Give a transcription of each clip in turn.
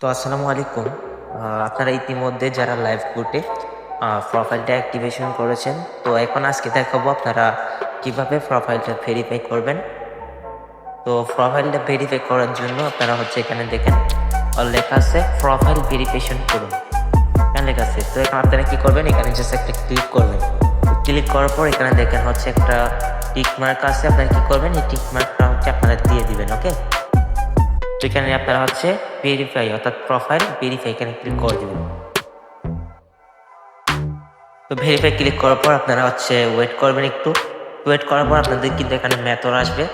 তো আসসালামু আলাইকুম। আপনারা ইতিমধ্যে যারা লাইভ কোর্টে প্রোফাইলটা অ্যাক্টিভেশন করেছেন, তো এখন আজকে দেখাবো আপনারা কীভাবে প্রোফাইলটা ভেরিফাই করবেন। তো প্রোফাইলটা ভেরিফাই করার জন্য আপনারা হচ্ছে এখানে দেখেন লেখা আছে প্রোফাইল ভেরিফিকেশন করুন। এখানে লেখা আছে, তো এখন আপনারা কি করবেন? এখানে জাস্ট একটা ক্লিক করবেন। ক্লিক করার পর এখানে দেখেন হচ্ছে একটা টিক মার্ক আছে, আপনারা কি করবেন? এই টিক মার্কটা হচ্ছে আপনারা দিয়ে দিবেন ওকে তো এখানে আপনারা হচ্ছে ভেরিফাই অর্থাৎ প্রোফাইল ভেরিফাই এখানে ক্লিক করে দেবেন। তো ভেরিফাই ক্লিক করার পর আপনারা হচ্ছে ওয়েট করবেন একটু। ওয়েট করার পর আপনাদের কিন্তু এখানে মেথড আসবে।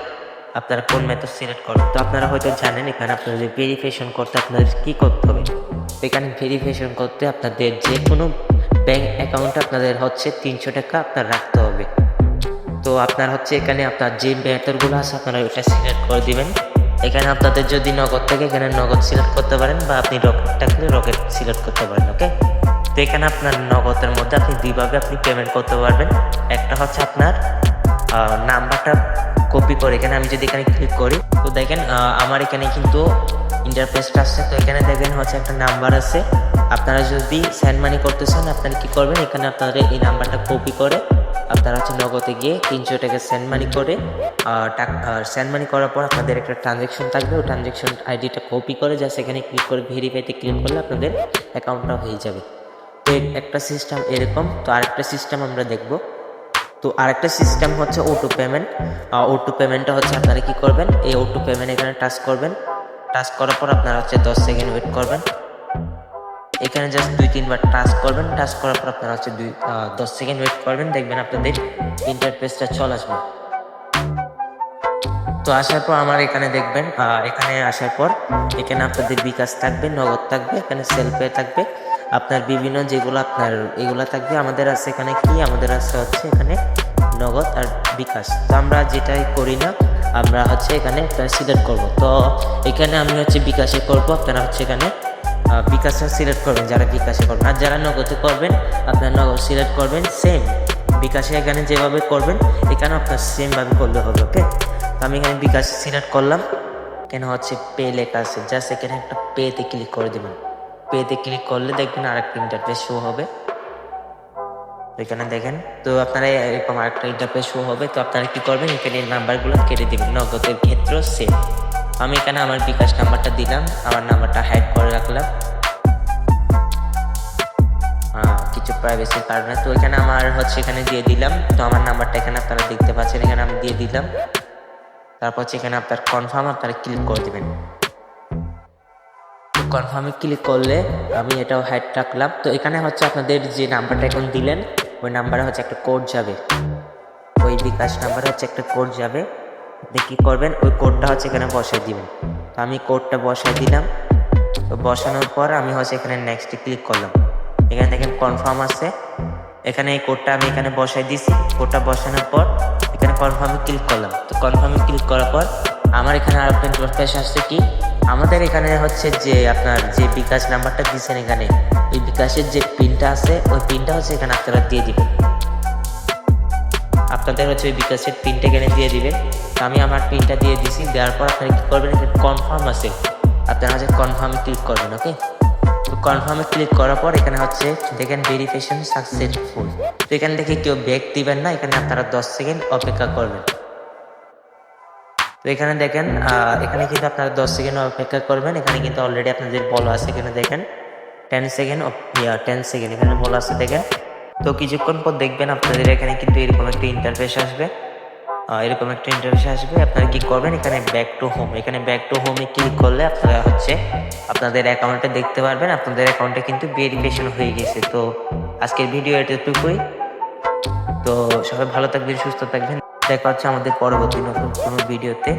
আপনারা কোন মেথড সিলেক্ট করবেন। তো আপনারা হয়তো জানেন এখানে আপনাদের ভেরিফিকেশন করতে আপনাদের কি করতে হবে। এখানে ভেরিফিকেশন করতে আপনাদের যে কোনো ব্যাংক অ্যাকাউন্টে আপনাদের হচ্ছে তিনশো টাকা আপনার রাখতে হবে। তো আপনার হচ্ছে এখানে আপনার যে মেথডগুলো আছে, আপনারা ওটা সিলেক্ট করে দিবেন। এখানে আপনাদের যদি নগদ থাকে, এখানে নগদ সিলেক্ট করতে পারেন বা আপনি রকেট থাকলে রকেট সিলেক্ট করতে পারেন ওকে তো এখানে আপনার নগদের মধ্যে আপনি দুইভাবে আপনি পেমেন্ট করতে পারবেন। একটা হচ্ছে আপনার নাম্বারটা কপি করে এখানে আমি যদি এখানে ক্লিক করি, তো দেখেন আমার এখানে কিন্তু ইন্টারফেসটা আসছে তো এখানে দেখেন হচ্ছে একটা নাম্বার আছে। আপনারা যদি সেন্ড মানি করতে চান, আপনারা কি করবেন? এখানে আপনারা এই নাম্বারটা কপি করে আপনারা হচ্ছে নগদে গিয়ে তিনশো টাকা সেন্ড মানি করে সেন্ড মানি করার পর আপনাদের একটা ট্রানজ্যাকশন থাকবে। ওই ট্রানজ্যাকশন আইডিটা কপি করে যা সেখানে ক্লিক করে ভেরিফাইতে ক্লিক করলে আপনাদের অ্যাকাউন্টটা হয়ে যাবে। তো একটা সিস্টেম এরকম, তো আরেকটা সিস্টেম আমরা দেখব। তো আরেকটা সিস্টেম হচ্ছে ওটো পেমেন্ট ওটো পেমেন্টটা হচ্ছে আপনারা কি করবেন? এই ওটো পেমেন্ট এখানে টাচ করবেন। টাচ করার পর আপনারা হচ্ছে দশ সেকেন্ড ওয়েট করবেন। এখানে জাস্ট দুই, তিনবার টাচ করবেন। টাচ করার পর আপনারা হচ্ছে দুই দশ সেকেন্ড ওয়েট করবেন। দেখবেন আপনাদের ইন্টারফেসটা চলে আসবে। তো আসার পর আমার এখানে দেখবেন এখানে আসার পর এখানে আপনাদের বিকাশ থাকবে, নগদ থাকবে, এখানে সেলফে থাকবে। আপনার বিভিন্ন যেগুলো আপনার এগুলো থাকবে, আমাদের আছে এখানে কি? আমাদের আছে হচ্ছে এখানে নগদ আর বিকাশ। তো আমরা যেটাই করি না, আমরা হচ্ছে এখানে সিলেক্ট করব। তো এখানে আমি হচ্ছে বিকাশে করব, আপনারা হচ্ছে এখানে আহ, বিকাশে সিলেক্ট করবেন যারা বিকাশে করবেন। আর যারা নগদে করবেন আপনার নগদ সিলেক্ট করবেন সেম বিকাশে এখানে যেভাবে করবেন এখানে আপনার সেমভাবে করলে হবে ওকে তো আমি এখানে বিকাশ সিলেক্ট করলাম। এখানে হচ্ছে পে লেখা আছে। জাস্ট এখানে একটা পেতে ক্লিক করে দেবেন। পেতে ক্লিক করলে দেখবেন আরেকটা ইন্টারফেস শো হবে। এখানে দেখেন তো আপনারা এরকম আরেকটা ইন্টারফেস শো হবে। তো আপনারা কি করবেন? এখানে নাম্বারগুলো কেটে দেবেন। নগদের ক্ষেত্রেও সেম আমি এখানে আমার বিকাশ নাম্বারটা দিলাম, আমার নাম্বারটা হাইড করে রাখলাম। কিছু প্রাইভেসির কারণে তো এখানে আমার হচ্ছে এখানে দিয়ে দিলাম। তো আমার নাম্বারটা এখানে আপনারা দেখতে পাচ্ছেন, এখানে আমি দিয়ে দিলাম। তারপর হচ্ছে এখানে আপনার কনফার্ম আপনারা ক্লিক করে দেবেন। কনফার্মে ক্লিক করলে আমি এটাও হাইড রাখলাম। তো এখানে হচ্ছে আপনাদের যে নাম্বারটা এখন দিলেন, ওই নাম্বারে হচ্ছে একটা কোড যাবে। ওই বিকাশ নাম্বারে হচ্ছে একটা কোড যাবে। কী করবেন? ওই কোডটা হচ্ছে এখানে বসাই দিবেন। তো আমি কোডটা বসাই দিলাম। তো বসানোর পর আমি হচ্ছে এখানে নেক্সটে ক্লিক করলাম। এখানে দেখেন কনফার্ম আছে। এখানে এই কোডটা আমি এখানে বসাই দিছি। কোডটা বসানোর পর এখানে কনফার্মে ক্লিক করলাম। তো কনফার্মে ক্লিক করার পর আমার এখানে আর একটা ইন্টারফেস আসছে কি? আমাদের এখানে হচ্ছে যে আপনার যে বিকাশ নাম্বারটা দিয়েছেন এখানে, এই বিকাশের যে পিনটা আছে, ওই পিনটা হচ্ছে এখানে আপনারা দিয়ে দিবেন। আপনাদের হচ্ছে ওই বিকাশের পিনটা এখানে দিয়ে দিবেন। তো আমি আমার পিনটা দিয়ে দিছি, দেওয়ার পর আপনারা কী করবেন কনফার্ম আছে। আপনারা হচ্ছে কনফার্মে ক্লিক করবেন ওকে তো কনফার্মে ক্লিক করার পর এখানে হচ্ছে দেখেন ভেরিফিকেশন সাকসেসফুল তো এখান থেকে কেউ ব্যাক দিবেন না, এখানে আপনারা দশ সেকেন্ড অপেক্ষা করবেন। তো এখানে দেখেন এখানে কিন্তু আপনারা দশ সেকেন্ড অপেক্ষা করবেন, এখানে কিন্তু অলরেডি আপনাদের বলা আছে, এখানে দেখেন। টেন সেকেন্ড টেন সেকেন্ড এখানে বলা আছে, দেখেন। তো কিছুক্ষণ পর দেখবেন আপনাদের এখানে কিন্তু এরকম একটা ইন্টারফেস আসবে। এরকম একটা ইন্টারফেস আসবে। আপনারা কি করবেন, এখানে ব্যাক টু হোম এখানে ব্যাক টু হোমে ক্লিক করলে আপনারা হচ্ছে আপনাদের অ্যাকাউন্টে দেখতে পারবেন। আপনাদের অ্যাকাউন্টে কিন্তু ভেরিফিকেশন হয়ে গেছে। তো আজকের ভিডিও এতটুকুই। তো সবাই ভালো থাকবেন, সুস্থ থাকবেন। দেখা হচ্ছে আমাদের পরবর্তী নতুন কোনো ভিডিওতে